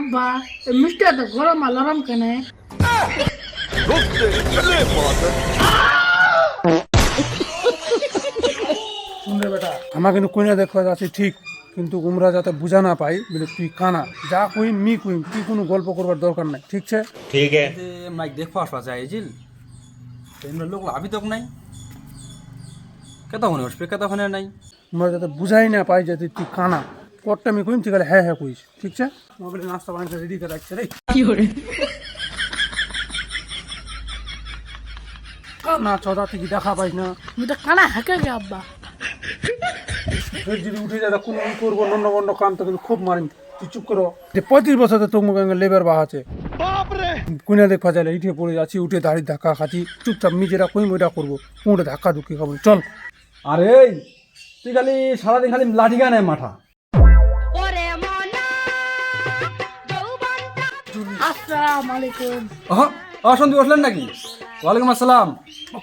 আব্বা মিষ্টি তো গরম আর নরম শুনলে বেটা আমার কিন্তু কোনে দেখা যাচ্ছে ঠিক কিন্তু উমরা যাতে বুঝা না পাই বলে তুই কানা। যা কইম মি কইম তুই কোনো গল্প করবার দরকার নাই ঠিক আছে ঠিক আছে মাইক দেখো আসবা যায় জিল। এমন লোক লাভি তো নাই। কেতা হনে আসবে কেতা হনে নাই। উমরা যাতে বুঝাই না পাই যাতে তুই কানা। পরটা আমি কইম গেলে হ্যাঁ হ্যাঁ কইস ঠিক আছে? মোবাইলে নাস্তা বানিয়ে রেডি করে রাখছে রে। কানা চদা তুই কি দেখা পাইস না। মিটা কানা হাঁকে গে আব্বা। যদি উঠে যায় কোনো করব অন্য অন্য কাম তো কিন্তু খুব মারিম। তুই চুপ করো। যে পঁয়ত্রিশ বছর তো তোর মুখে লেবার বাহ আছে। কুইনা দেখা যায় ইটে পড়ে যাচ্ছি উঠে দাঁড়িয়ে ধাক্কা খাচ্ছি চুপচাপ নিজেরা কইম ওইটা করব। কোনটা ধাক্কা ধুক্কি খাব চল। আরে তুই খালি সারাদিন খালি লাঠি গানে মাথা। নাকি? ওয়ালাইকুম আসসালাম। ও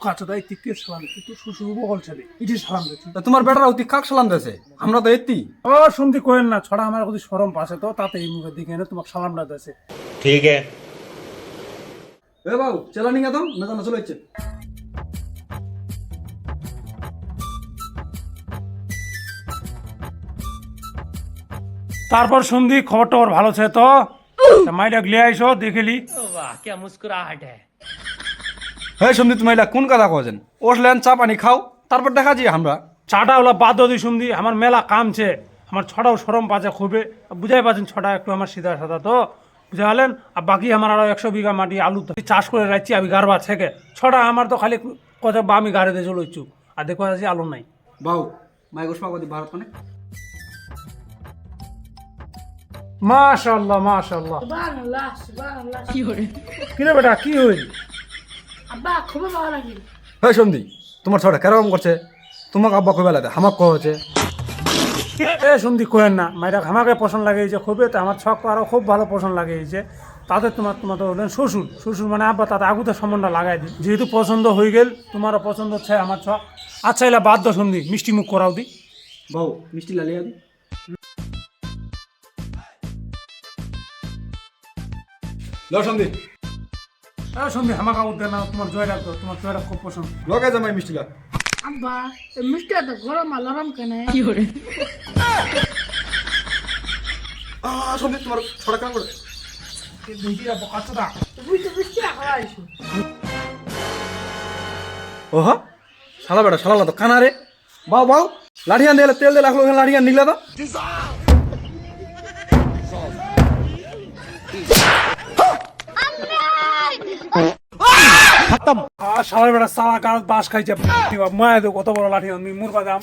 তোমার অতি কাক সালাম আমরা তো ও না আমার শরম পাশে তো তাতে তোমাকে ঠিক তারপর সন্ধি খবর টবর ভালো ছে তো? তা মাইডা গলিয়ে আইসো দেখেলি হ্যাঁ সন্দীপ তুমি কোন কথা কছেন ওসলেন চা পানি খাও তারপর দেখা যাই আমরা চাটা ওলা বাদ দি শুনদি আমার মেলা কামছে আমার ছটাও সরম পাচ্ছে খুবই বুঝাই পাচ্ছেন ছটা একটু আমার সিধা সাদা তো বুঝা হলেন আর বাকি আমার আরও একশো বিঘা মাটি আলু চাষ করে রাখছি আমি গারবা থেকে ছটা আমার তো খালি কথা বা আমি গাড়িতে চলেছু আর দেখো আছি আলু নাই বাবু মাইক ওসপা কদি ভারত মানে মাশাল্লাহ মাশাল্লাহ সুবহানাল্লাহ সুবহানাল্লাহ। কিরে বেটা কি হইল? আব্বা খুবই ভালো লাগে। হ্যাঁ সন্ধি তোমার ছড়া কেরকম করছে? তোমাকে আব্বা কই বেলাতে হামাক কহ হচ্ছে এ শুনদি কোয়েন না মাইরা আমাকে পছন্দ লাগিয়েছে খুবই তো আমার ছক আরও খুব ভালো পছন্দ লাগিয়েছে তাদের তোমার তোমার তো হলেন শ্বশুর শ্বশুর মানে আব্বা তাতে আগুতে সম্বন্ধ লাগাই দিই যেহেতু পছন্দ হয়ে গেল তোমারও পছন্দ হচ্ছে আমার ছক। আচ্ছা এলা বাদ দাও শুনদি মিষ্টি মুখ করাও দি। বাবু মিষ্টি লালিয়া দি। লো সন্ধি। এ শুনদি আমাকে আগুতে না তোমার জয় রাখতো তোমার জয় রাখ খুব পছন্দ। লগে জামাই মিষ্টি লা আব্বা এই মিষ্টি এত গরম আর নরম কেন? আ সন্ধি তোমার ছড়া কাম করে? তুই তো মিষ্টি ওহ শালা বেটা শালা তো কানা রে। বাউ বাউ লাঠিয়ান দিয়ে তেল দিয়ে লাগল লাঠিয়ান নিগলা তো। আর সারা বেড়া সারা কারত বাস খাইছে মায়ের কত বড় লাঠি আমি মুরবা দাম।